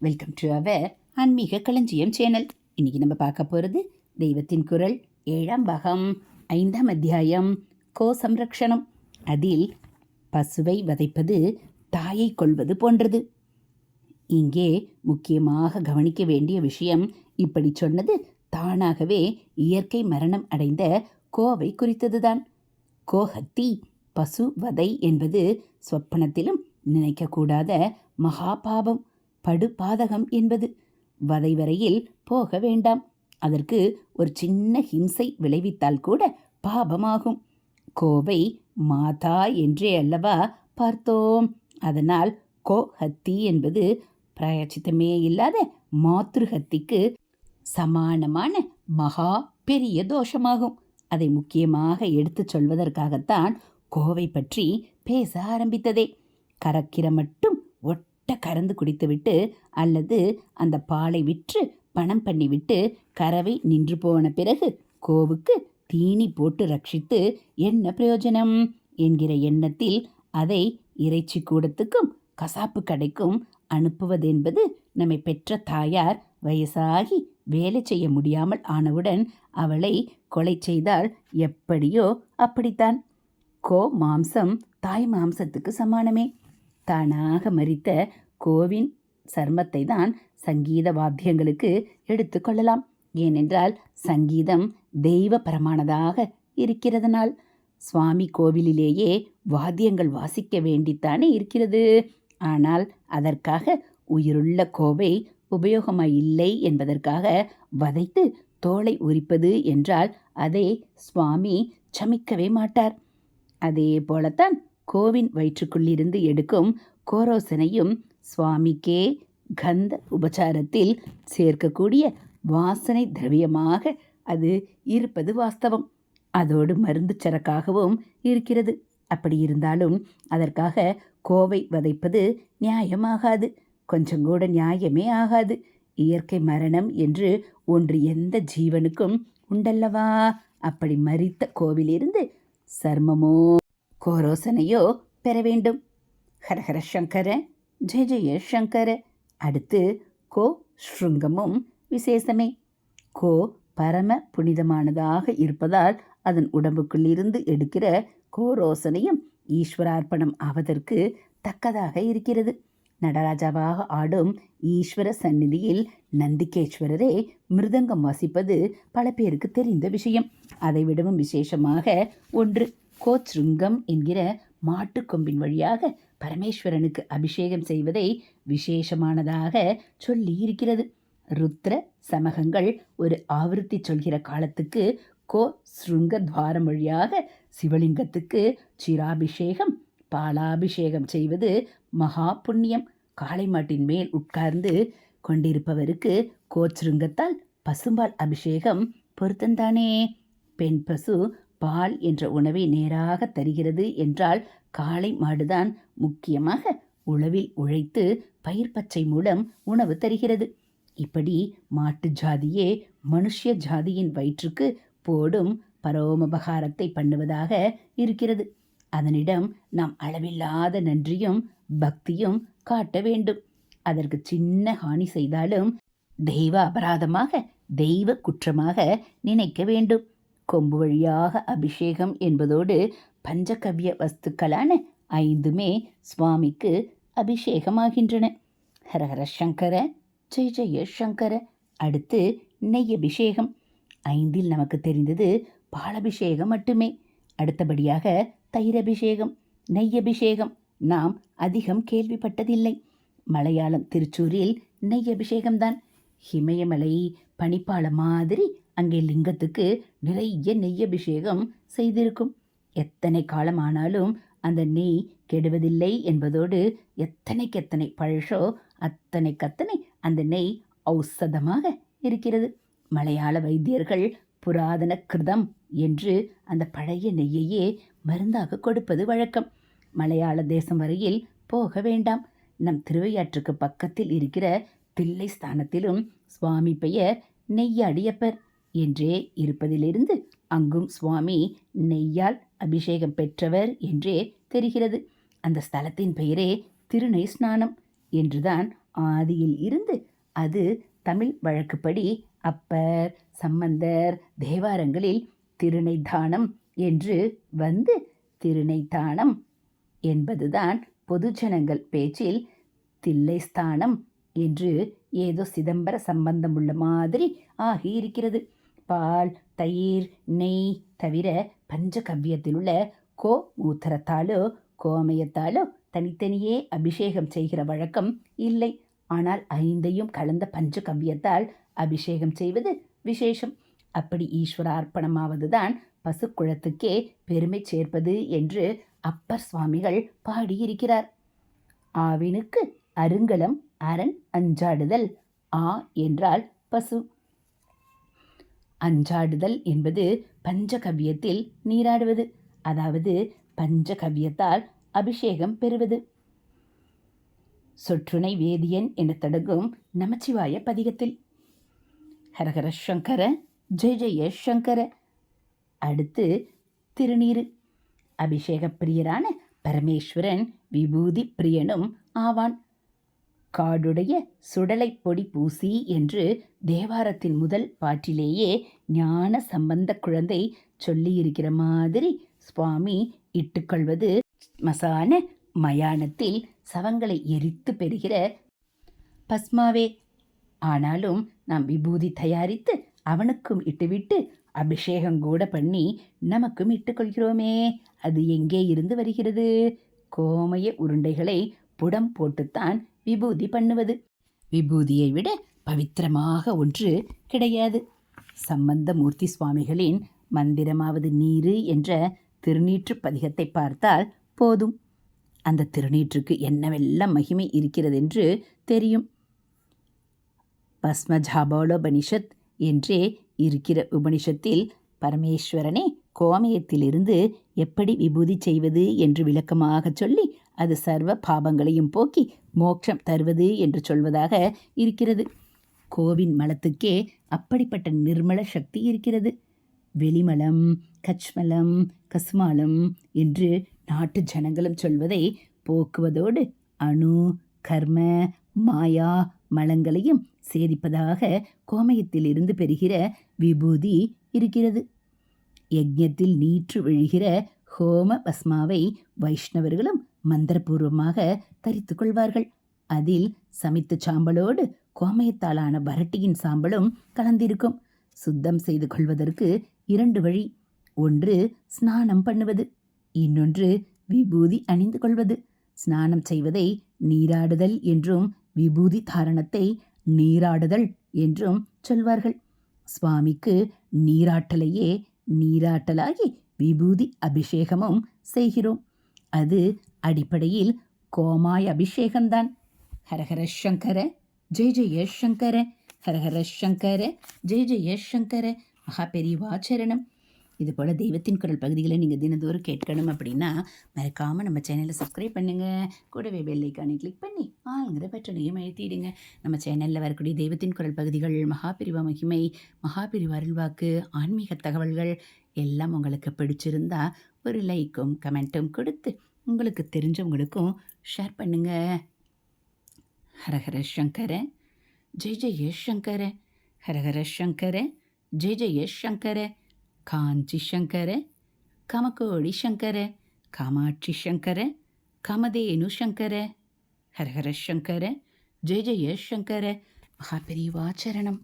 Welcome to our ஆன்மீக களஞ்சியம் channel இன்னைக்கு நம்ம பார்க்க போகிறது தெய்வத்தின் குரல் ஏழாம் பாகம் ஐந்தாம் அத்தியாயம் கோ சம்ரக்ஷணம் அதில் பசுவை வதைப்பது தாயை கொள்வது போன்றது. இங்கே முக்கியமாக கவனிக்க வேண்டிய விஷயம் இப்படி சொன்னது தானாகவே இயற்கை மரணம் அடைந்த கோவை குறித்ததுதான். கோஹத்தி பசு வதை என்பது சொப்பனத்திலும் நினைக்கக்கூடாத மகாபாபம் படுபாதகம் என்பது. வதை வரையில் போக வேண்டாம். அதற்கு ஒரு சின்ன ஹிம்சை விளைவித்தால் கூட பாபமாகும். கோவை மாதா என்றே அல்லவா பார்த்தோம். அதனால் கோஹத்தி என்பது பிராயச்சித்தமே இல்லாத மாத்ருஹத்திக்கு சமானமான மகா பெரிய தோஷமாகும். அதை முக்கியமாக எடுத்துச் சொல்வதற்காகத்தான் கோவை பற்றி பேச ஆரம்பித்ததே. கறக்கிற மட்டும் கறந்து குடித்துவிட்டு அல்லது அந்த பாலை விற்று பணம் பண்ணிவிட்டு கறவை நின்று போன பிறகு கோவுக்கு தீனி போட்டு ரட்சித்து என்ன பிரயோஜனம்? என்கிற எண்ணத்தில் அதை இறைச்சி கூடத்துக்கும் கசாப்பு கடைக்கும் அனுப்புவதென்பது நம்மை பெற்ற தாயார் வயசாகி வேலை செய்ய முடியாமல் ஆனவுடன் அவளை கொலை செய்தால் எப்படியோ அப்படித்தான். கோ மாம்சம் தாய் மாம்சத்துக்கு சமானமே. தானாக மறித்த கோவின் சர்மத்தை தான் சங்கீத வாத்தியங்களுக்கு எடுத்துக்கொள்ளலாம் ஏனென்றால் சங்கீதம் தெய்வ பரமானதாக இருக்கிறதனால் சுவாமி கோவிலிலேயே வாத்தியங்கள் வாசிக்க வேண்டித்தானே இருக்கிறது. ஆனால் அதற்காக உயிருள்ள கோவை உபயோகமாய் இல்லை என்பதற்காக வதைத்து தோலை உரிப்பது என்றால் அதை சுவாமி சமிக்கவே மாட்டார். அதே போலத்தான் கோவின் வயிற்றுக்குள்ளிருந்து எடுக்கும் கோரோசனையும் சுவாமிக்கே கந்த உபச்சாரத்தில் சேர்க்கக்கூடிய வாசனை திரவியமாக அது இருப்பது வாஸ்தவம். அதோடு மருந்து சரக்காகவும் இருக்கிறது. அப்படி இருந்தாலும் அதற்காக கோவை வதைப்பது நியாயமாகாது. கொஞ்சம் கூட நியாயமே ஆகாது. இயற்கை மரணம் என்று ஒன்று எந்த ஜீவனுக்கும் உண்டல்லவா? அப்படி மறித்த கோவிலிருந்து சர்மமோ கோரோசனையோ பெற வேண்டும். ஹரஹர சங்கர. ஜெய ஜெய சங்கர அடுத்து கோ. ஸ்ருங்கமும் விசேஷமே. கோ. பரம புனிதமானதாக இருப்பதால் அதன் உடம்புக்குள்ளிருந்து எடுக்கிற கோரோசனையும் ஈஸ்வரார்ப்பணம் ஆவதற்கு தக்கதாக இருக்கிறது. நடராஜாவாக ஆடும் ஈஸ்வர சந்நிதியில் நந்திகேஸ்வரரே மிருதங்கம் வாசிப்பது பல பேருக்கு தெரிந்த விஷயம். அதை விடவும் விசேஷமாக ஒன்று கோச்ருங்கம் என்கிற மாட்டுக்கொம்பின் வழியாக பரமேஸ்வரனுக்கு அபிஷேகம் செய்வதை விசேஷமானதாக சொல்லி இருக்கிறது ருத்ர சமகங்கள் ஒரு ஆவருத்தி சொல்கிற காலத்துக்கு கோ ஸ்ருங்க துவாரம் வழியாக சிவலிங்கத்துக்கு சிராபிஷேகம் பாலாபிஷேகம் செய்வது மகா புண்ணியம். காளை மாட்டின் மேல் உட்கார்ந்து கொண்டிருப்பவருக்கு கோச்சிருங்கத்தால் பசும்பால் அபிஷேகம் பொருத்தந்தானே. பெண் பசு பால் என்ற உணவை நேராக தருகிறது என்றால் காளை மாடுதான் முக்கியமாக உழவில் உழைத்து பயிர் பச்சை மூலம் உணவு தருகிறது. இப்படி மாட்டு ஜாதியே மனுஷ ஜாதியின் வயிற்றுக்கு போடும் பரோமபகாரத்தை பண்ணுவதாக இருக்கிறது. அதனிடம் நாம் அளவில்லாத நன்றியும் பக்தியும் காட்ட வேண்டும். அதற்கு சின்ன ஹானி செய்தாலும் தெய்வ அபராதமாக தெய்வ குற்றமாக நினைக்க வேண்டும். கொம்பு வழியாக அபிஷேகம் என்பதோடு பஞ்சகவ்ய வஸ்துக்களான ஐந்துமே சுவாமிக்கு அபிஷேகமாகின்றன. ஹரஹர சங்கர ஜெய ஜெய சங்கர. அடுத்து நெய் அபிஷேகம் ஐந்தில் நமக்கு தெரிந்தது பாலபிஷேகம் மட்டுமே. அடுத்தபடியாக தயிரபிஷேகம் நெய் அபிஷேகம் நாம் அதிகம் கேள்விப்பட்டதில்லை. மலையாளம் திருச்சூரில் நெய் அபிஷேகம்தான் ஹிமயமலை பனிப்பால மாதிரி அங்கே லிங்கத்துக்கு நிறைய நெய் அபிஷேகம் செய்திருக்கும். எத்தனை காலம் ஆனாலும் அந்த நெய் கெடுவதில்லை என்பதோடு எத்தனைக்கு எத்தனை பழசோ அத்தனைக்கத்தனை அந்த நெய் ஔஷதமாக இருக்கிறது. மலையாள வைத்தியர்கள் புராதன கிருதம் என்று அந்த பழைய நெய்யையே மருந்தாக கொடுப்பது வழக்கம். மலையாள தேசம் வரையில் போக வேண்டாம். நம் திருவையாற்றுக்கு பக்கத்தில் இருக்கிற தில்லை ஸ்தானத்திலும் சுவாமி பெயர் நெய்யாடியப்பர். என்றே இருப்பதிலிருந்து அங்கும் சுவாமி நெய்யால் அபிஷேகம் பெற்றவர் என்றே தெரிகிறது. அந்த ஸ்தலத்தின் பெயரே திருநெய் ஸ்நானம் என்றுதான் ஆதியில் இருந்து அது தமிழ் வழக்குப்படி அப்பர் சம்பந்தர் தேவாரங்களில் திருநைத்தானம் என்று வந்து திருநைத்தானம் என்பதுதான் பொதுஜனங்கள் பேச்சில் தில்லைஸ்தானம் என்று ஏதோ சிதம்பர சம்பந்தமுள்ள மாதிரி ஆகியிருக்கிறது. பால் தயிர் நெய் தவிர பஞ்சகவ்யத்தில் உள்ள கோ மூத்திரத்தாலோ கோமயத்தாலோ தனித்தனியே அபிஷேகம் செய்கிற வழக்கம் இல்லை. ஆனால் ஐந்தையும் கலந்த பஞ்சகவ்யத்தால் அபிஷேகம் செய்வது விசேஷம். அப்படி ஈஸ்வர அர்ப்பணமாவதுதான் பசுக்குளத்துக்கே பெருமை சேர்ப்பது என்று அப்பர் சுவாமிகள் பாடியிருக்கிறார். ஆவினுக்கு அருங்கலம் அரண் அஞ்சாடுதல் ஆ என்றால் பசு. அஞ்சாடுதல் என்பது பஞ்சகவ்யத்தில் நீராடுவது அதாவது பஞ்சகவ்யத்தால் அபிஷேகம் பெறுவது. சொற்றுணை வேதியன் என தொடங்கும் நமச்சிவாய பதிகத்தில். ஹரஹர சங்கர ஜெய ஜெய சங்கர. அடுத்து திருநீரு அபிஷேக பிரியரான பரமேஸ்வரன் விபூதி பிரியனும் ஆவான். காடுடைய சுடலைப் பொடி பூசி என்று தேவாரத்தின் முதல் பாட்டிலேயே ஞான சம்பந்த குழந்தை சொல்லியிருக்கிற மாதிரி சுவாமி இட்டுக்கொள்வது மசான மயானத்தில் சவங்களை எரித்து பெறுகிற பஸ்மாவே. ஆனாலும் நாம் விபூதி தயாரித்து அவனுக்கும் இட்டுவிட்டு அபிஷேகம் கூட பண்ணி நமக்கும் இட்டுக்கொள்கிறோமே. அது எங்கே இருந்து வருகிறது? கோமய உருண்டைகளை புடம் போட்டுத்தான் விபூதி பண்ணுவது. விபூதியை விட பவித்திரமாக ஒன்று கிடையாது. சம்பந்தமூர்த்தி சுவாமிகளின் மந்திரமாவது நீரு என்ற திருநீற்று பதிகத்தை பார்த்தால் போதும். அந்த திருநீற்றுக்கு என்னவெல்லாம் மகிமை இருக்கிறதென்று தெரியும். பஸ்மஜாபோலோபனிஷத் என்றே இருக்கிற உபனிஷத்தில் பரமேஸ்வரனே கோமயத்திலிருந்து எப்படி விபூதி செய்வது என்று விளக்கமாக சொல்லி அது சர்வ பாபங்களையும் போக்கி மோட்சம் தருவது என்று சொல்வதாக இருக்கிறது. கோவின் மலத்துக்கே அப்படிப்பட்ட நிர்மல சக்தி இருக்கிறது. வெளிமலம் கச்மலம் கஸ்மாலம் என்று நாட்டு ஜனங்களும் சொல்வதை போக்குவதோடு அணு கர்ம மாயா மலங்களையும் சேதிப்பதாக கோமயத்திலிருந்து பெறுகிற விபூதி இருக்கிறது. யஜ்ஞத்தில் நீற்று விழுகிற ஹோம பஸ்மாவை வைஷ்ணவர்களும் மந்திரபூர்வமாக தரித்து கொள்வார்கள். அதில் சமைத்த சாம்பலோடு கோமயத்தாலான வரட்டியின் சாம்பலும் கலந்திருக்கும். சுத்தம் செய்து கொள்வதற்கு இரண்டு வழி. ஒன்று ஸ்நானம் பண்ணுவது. இன்னொன்று விபூதி அணிந்து கொள்வது. ஸ்நானம் செய்வதை நீராடுதல் என்றும் விபூதி தாரணத்தை நீராடுதல் என்றும் சொல்வார்கள். சுவாமிக்கு நீராட்டலையே நீராட்டலாகி விபூதி அபிஷேகமும் செய்கிறோம். அது அடிப்படையில் கோமாய் அபிஷேகம்தான். ஹரஹர சங்கர ஜெய் ஜெய சங்கர ஹரஹர சங்கர ஜெய் ஜெய சங்கர மகா பெரியவாச்சரணம் இது போல் தெய்வத்தின் குரல் பகுதிகளை நீங்கள் தினந்தோறும் கேட்கணும் அப்படின்னா மறக்காமல் நம்ம சேனலை சப்ஸ்கிரைப் பண்ணுங்கள் கூடவே பெல்லைக்கானை கிளிக் பண்ணி ஆளுங்கிற பட்டனையும் அழுத்திடுங்க. நம்ம சேனலில் வரக்கூடிய தெய்வத்தின் குரல் பகுதிகள் மகாபிரிவா மகிமை மகாபிரிவா அருள்வாக்கு ஆன்மீக தகவல்கள் எல்லாம் உங்களுக்கு பிடிச்சிருந்தா ஒரு லைக்கும் கமெண்ட்டும் கொடுத்து உங்களுக்கு தெரிஞ்சவங்களுக்கும் ஷேர் பண்ணுங்கள் ஹரஹர சங்கர ஜெய் ஜெய சங்கர ஹரஹர சங்கர ஜெய் ஜெய சங்கர காஞ்சி சங்கர கமகோடி சங்கர காமாட்சி சங்கர கமதேனு சங்கர ஹரஹர சங்கர ஜெய ஜெய சங்கர மகாபெரிவாச்சரணம்